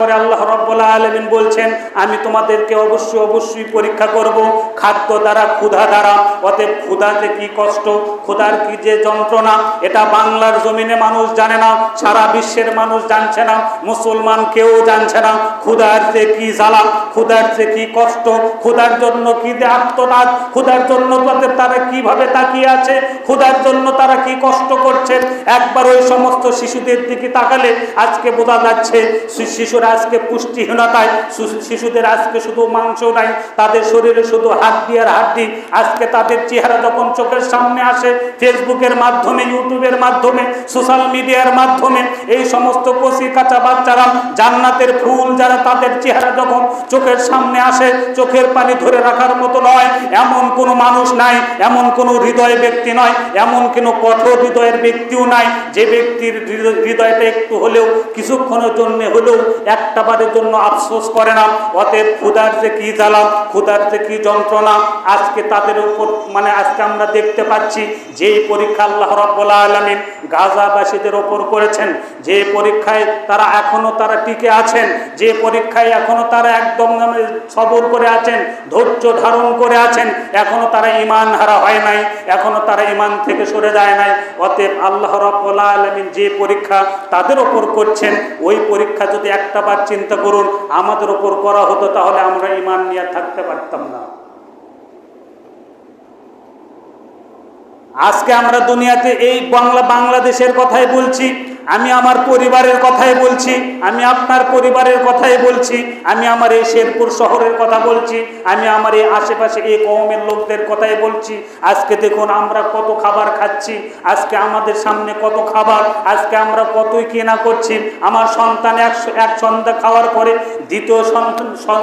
পরে আল্লাহ রব্বুল আলমিন বলছেন, আমি তোমাদেরকে অবশ্যই অবশ্যই পরীক্ষা করব। খাদ্য দ্বারা ক্ষুধা দ্বারা। অতএব ক্ষুধাতে কি কষ্ট? ক্ষুধার কি যে যন্ত্রণা? এটা বাংলার জমিনে মানুষ জানে না, সারা বিশ্বের মানুষ জানছে না, মুসলমান কেউ জানছে না। ক্ষুধার যে কি জ্বালা, ক্ষুধার যে কি কষ্ট, ক্ষুধার জন্য কি যে আত্মনাদ, ক্ষুধার জন্য তাদের তারা কীভাবে তাকিয়ে আছে? ক্ষুধার জন্য তারা কি কষ্ট করছে? একবার ওই সমস্ত শিশুদের দিকে তাকালে আজকে বোঝা যাচ্ছে শিশুরা আজকে পুষ্টিহীনতায় শু- শিশুদের আজকে শুধু মাংস নাই, তাদের শরীরে শুধু হাত হাড্ডি আর হাড্ডি। আজকে তাদের চেহারা যখন চোখের সামনে আসে, ফেসবুকের মাধ্যমে, ইউটিউবের মাধ্যমে, সোশ্যাল মিডিয়ার মাধ্যমে, এই সমস্ত কচি কাঁচা বাচ্চারা, জান্নাতের ফুল যারা তাদের চেহারা যখন চোখের সামনে আসে, চোখের পানি ধরে রাখার মতো নয়, এমন কোনো মানুষ নাই, এমন কোনো হৃদয় ব্যক্তি নয়, এমন কোনো কঠোর হৃদয়ের ব্যক্তিও নাই, যে ব্যক্তির হৃদয়টা একটু হলেও, কিছুক্ষণের জন্য হলেও, একটা বারের জন্য আফসোস করে না। অতএব ক্ষুধার যে কী জ্বালা, ক্ষুধার যে কি যন্ত্রণা, আজকে তাদের উপর মানে আজকে আমরা দেখতে পাচ্ছি, যেই পরীক্ষা আল্লাহ রব্বুল আলমিন গাজাবাসীদের ওপর করেছেন। যে পরীক্ষায় তারা এখনও তারা টিকে আছেন, যে পরীক্ষায় এখনও তারা একদম সবর করে আছেন, ধৈর্য ধারণ করে আছেন, এখনও তারা ইমান হারা হয় নাই, এখনও তারা ইমান থেকে সরে যায় নাই। অতএব আল্লাহ রব্বুল আলমিন যে পরীক্ষা তাদের ওপর করছেন, ওই পরীক্ষা যদি একটা বার চিন্তা করুন, আমাদের ওপর করা হতো তাহলে আমরা ইমান নিয়ে থাকতে পারতাম না। আজকে আমরা দুনিয়াতে এই বাংলা বাংলাদেশের কথাই বলছি। আমি আমার পরিবারের কথাই বলছি, আমি আপনার পরিবারের কথাই বলছি, আমি আমার এই শেরপুর শহরের কথা বলছি, আমি আমার এই আশেপাশে এই কৌমের লোকদের কথাই বলছি। আজকে দেখুন আমরা কত খাবার খাচ্ছি, আজকে আমাদের সামনে কত খাবার, আজকে আমরা কতই কেনা করছি। আমার সন্তান এক এক সন্ধ্যা খাওয়ার পরে দ্বিতীয়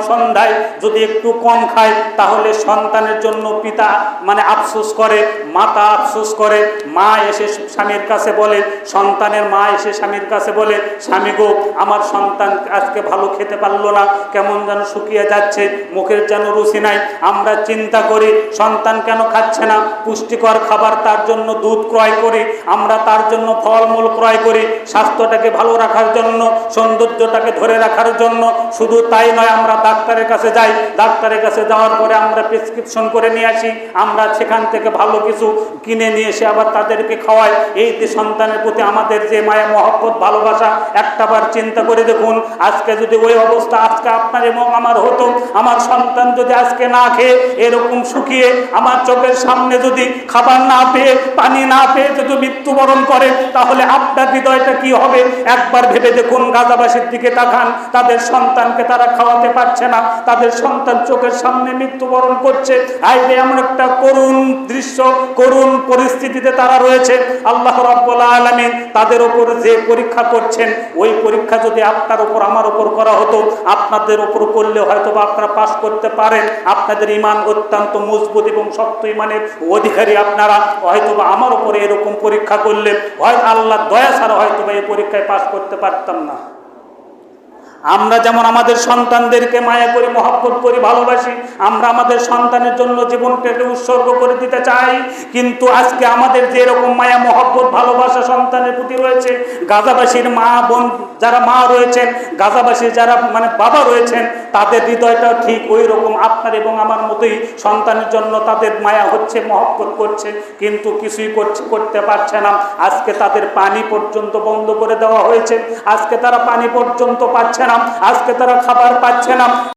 সন্ধ্যায় যদি একটু কম খায়, তাহলে সন্তানের জন্য পিতা মানে আফসোস করে, মাতা আফসোস করে, মা এসে স্বামীর কাছে বলে, সন্তানের মা এসে স্বামীর কাছে বলে, স্বামী গো, আমার সন্তান আজকে ভালো খেতে পারল না, কেমন যেন শুকিয়ে যাচ্ছে, মুখের যেন রুচি নাই। আমরা চিন্তা করি, সন্তান কেন খাচ্ছে না? পুষ্টিকর খাবার তার জন্য দুধ ক্রয় করি, আমরা তার জন্য ফলমূল ক্রয় করি, স্বাস্থ্যটাকে ভালো রাখার জন্য, সৌন্দর্যটাকে ধরে রাখার জন্য। শুধু তাই নয়, আমরা ডাক্তারের কাছে যাই, ডাক্তারের কাছে যাওয়ার পরে আমরা প্রেসক্রিপশন করে নিয়ে আসি, আমরা সেখান থেকে ভালো কিছু কিনে নিয়ে এসে আবার তাদেরকে খাওয়াই। এই সন্তানের প্রতি আমাদের যে মায়া মহব্বত, ভালোবাসা, একটাবার চিন্তা করে দেখুন, আজকে যদি ওই অবস্থা, আজকে আপনার এবং আমার হতো, আমার সন্তান যদি আজকে না খেয়ে এরকম শুকিয়ে আমার চোখের সামনে যদি খাবার না পেয়ে, পানি না পেয়ে যদি মৃত্যুবরণ করে, তাহলে আপনার হৃদয়টা কি হবে? একবার ভেবে দেখুন, গাজাবাসীর দিকে তাকান, তাদের সন্তানকে তারা খাওয়াতে পারছে না, তাদের সন্তান চোখের সামনে মৃত্যুবরণ করছে। আইরে এমন একটা করুণ দৃশ্য, করুণ পরিস্থিতিতে তারা রয়েছে। আল্লাহ রব্বুল আলমিন তাদের ওপর যে পরীক্ষা করছেন, ওই পরীক্ষা যদি আপনার উপর, আমার উপর করা হতো, আপনাদের উপর করলে হয়তো বা আপনারা পাশ করতে পারেন। আপনাদের ইমান অত্যন্ত মজবুত এবং শক্ত ইমানের অধিকারী আপনারা। হয়তো বা আমার উপরে এরকম পরীক্ষা করলে হয় আল্লাহ দয়া ছাড়া হয়তো বা এই পরীক্ষায় পাশ করতে পারতাম না। আমরা যেমন আমাদের সন্তানদেরকে মায়া করি, মহব্বত করি, ভালোবাসি, আমরা আমাদের সন্তানের জন্য জীবনটাকে উৎসর্গ করে দিতে চাই। কিন্তু আজকে আমাদের যে এরকম মায়া, মহব্বত, ভালোবাসা সন্তানের প্রতি রয়েছে, গাজাবাসীর মা বোন যারা মা রয়েছেন, গাজাবাসীর যারা মানে বাবা রয়েছেন, তাদের হৃদয়টা ঠিক ওই রকম আপনার এবং আমার মতোই সন্তানের জন্য তাদের মায়া হচ্ছে, মহব্বত করছে, কিন্তু কিছুই করছে, করতে পারছে না। আজকে তাদের পানি পর্যন্ত বন্ধ করে দেওয়া হয়েছে। আজকে তারা পানি পর্যন্ত পাচ্ছে না আজকে তারা খাবার পাচ্ছে না।